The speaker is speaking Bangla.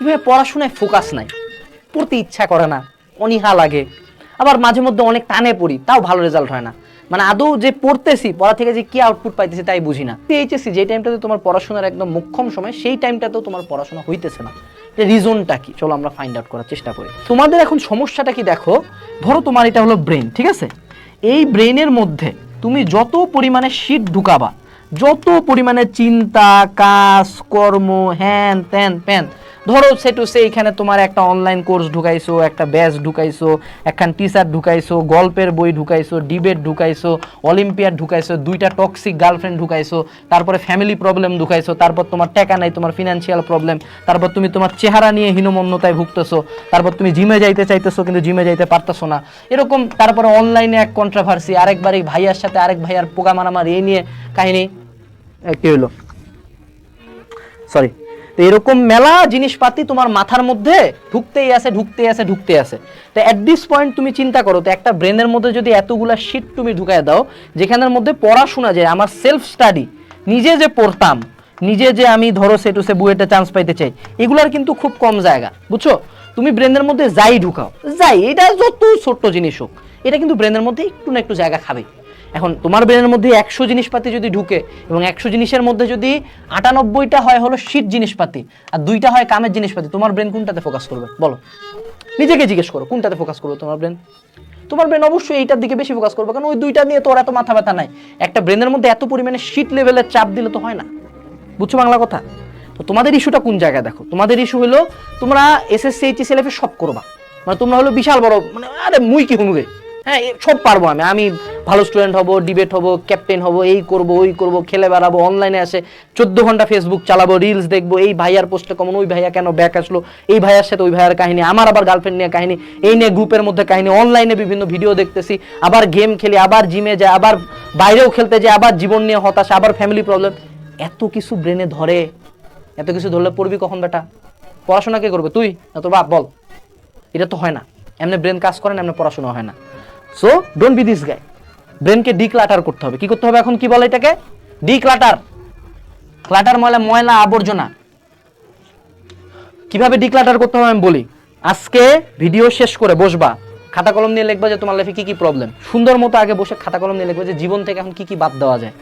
এভাবে পড়াশোনায় ফোকাস নাই। পড়তে ইচ্ছা করে না, অনীহা লাগে। আবার মাঝে মধ্যে অনেক টানে পড়ি, তাও ভালো রেজাল্ট হয় না। মানে আদৌ যে পড়তেছি, পড়া থেকে যে কি আউটপুট পাইতেছি তাই বুঝি না। এইচএসসি যে টাইমটাতে তোমার পড়াশোনার একদম মোক্ষম সময়, সেই টাইমটাতেও তোমার পড়াশোনা হইতেছে না। রিজনটা কি? চলো আমরা ফাইন্ড আউট করার চেষ্টা করি। তোমাদের এখন সমস্যাটা কি দেখো? ধরো তোমার এটা হলো ব্রেন ঠিক আছে? এই ব্রেনের মধ্যে তুমি যত পরিমাণে শীত ঢুকাবা, যত পরিমাণে চিন্তা, কাজ, কর্ম, হ্যান, ত্যান, প্যান ধরো সেটু সে এখানে তোমার একটা অনলাইন কোর্স ঢুকাইছো, একটা ব্যাচ ঢুকাইছো, একখান টিচার ঢুকাইছো, গল্পের বই ঢুকাইছো ডিবেট ঢুকাইছো অলিম্পিয়াড ঢুকাইছো, দুইটা টক্সিক গার্লফ্রেন্ড ঢুকাইছো, তারপরে ফ্যামিলি প্রবলেম ঢুকাইছো, তারপর তোমার টাকা নাই, তোমার ফিনান্সিয়াল প্রবলেম তারপর তুমি তোমার চেহারা নিয়ে হীনমন্যতায় ভুগতেছো, তারপর তুমি জিমে যাইতে চাইতেছো কিন্তু জিমে যাইতে পারতেছো না। এরকম তারপরে অনলাইনে এক কন্ট্রাভার্সি আরেকবার এই ভাইয়ার সাথে আরেক ভাইয়ার পোকা মারামারি এই নিয়ে কাহিনী কি হলো সরি তো এরকম মেলা জিনিসপাতি তোমার মাথার মধ্যে ঢুকতেই আছে ঢুকতেই আছে ঢুকতে আছে তো অ্যাট দিস পয়েন্ট তুমি চিন্তা করো, তো একটা ব্রেনের মধ্যে যদি এতগুলা শিট তুমি ঢুকায় দাও, যেখানের মধ্যে পড়াশোনা যায়, আমার সেলফ স্টাডি নিজে যে পড়তাম, নিজে যে আমি ধরো সেটু সে বুয়েটে চান্স পাইতে চাই, এগুলার কিন্তু খুব কম জায়গা, বুঝছ? তুমি ব্রেনের মধ্যে যাই ঢুকাও, যাই, এটা যত ছোট্ট জিনিস হোক, এটা কিন্তু ব্রেনের মধ্যে একটু না একটু জায়গা খাবে এখন তোমার ব্রেনের মধ্যে একশো জিনিসপাতি যদি ঢুকে এবং একশো জিনিসের মধ্যে যদি আটানব্বইটা হয় হলো শীত জিনিসপাতি আর দুইটা হয় কামের জিনিসপাতি, তোমার ব্রেন কোনটাতে ফোকাস করবে? বলো। নিজেকে জিজ্ঞেস করো, কোনটাতে ফোকাস করবে তোমার ব্রেন তোমার ব্রেন অবশ্যই এইটার দিকে বেশি ফোকাস করবে, কারণ ওই দুইটা নিয়ে তোর এত মাথা ব্যথা নাই। একটা ব্রেনের মধ্যে এত পরিমাণে শীত লেভেলের চাপ দিলে তো হয় না। বুঝছ বাংলা কথা? তো তোমাদের ইস্যুটা কোন জায়গায় দেখো? তোমাদের ইস্যু হলো তোমরা এসএসসি এইচএসসি লেভেল সব করবা। মানে তোমরা হলো বিশাল বড় মানে আরে মুই কি হুমগে হ্যাঁ সব পারব আমি আমি ভালো স্টুডেন্ট হব ডিবেট হব ক্যাপ্টেন হব, এই করব, ওই করব, খেলে বেড়াবো অনলাইনে আসে, চোদ্দ ঘণ্টা ফেসবুক চালাবো রিলস দেখব, এই ভাইয়ার পোস্টে কমন, ওই ভাইয়া কেন ব্যাক আসলো, এই ভাইয়ার সাথে ওই ভাইয়ার কাহিনী, আমার আবার গার্লফ্রেন্ড নিয়ে কাহিনী, এই নিয়ে গ্রুপের মধ্যে কাহিনী অনলাইনে বিভিন্ন ভিডিও দেখতেছি, আবার গেম খেলি, আবার জিমে যায় আবার বাইরেও খেলতে যায় আবার জীবন নিয়ে হতাশা, আবার ফ্যামিলি প্রবলেম এত কিছু ব্রেনে ধরে, এত কিছু ধরলে পড়বি কখন বেটা? পড়াশোনা কে করবে? তুই? না তোর বাপ? বল। এটা তো হয় না। এমনি ব্রেন কাজ করে না, এমনি পড়াশোনা হয় না। So don't be this guy ব্রেনকে declutter করতে হবে। কি করতে হবে এখন? কি বলে এটাকে? ডিক্লাটার ক্লাটার ময়লা ময়লা, আবর্জনা। কীভাবে ডিক্লাটার করতে হবে আমি বলি? আজকে ভিডিও শেষ করে বসবা। খাতা কলম নিয়ে লিখবা যে তোমার লাইফে কি কি প্রবলেম সুন্দর মতো আগে বসে খাতা কলম নিয়ে লিখবা যে জীবন থেকে এখন কি কি বাদ দেওয়া যায়।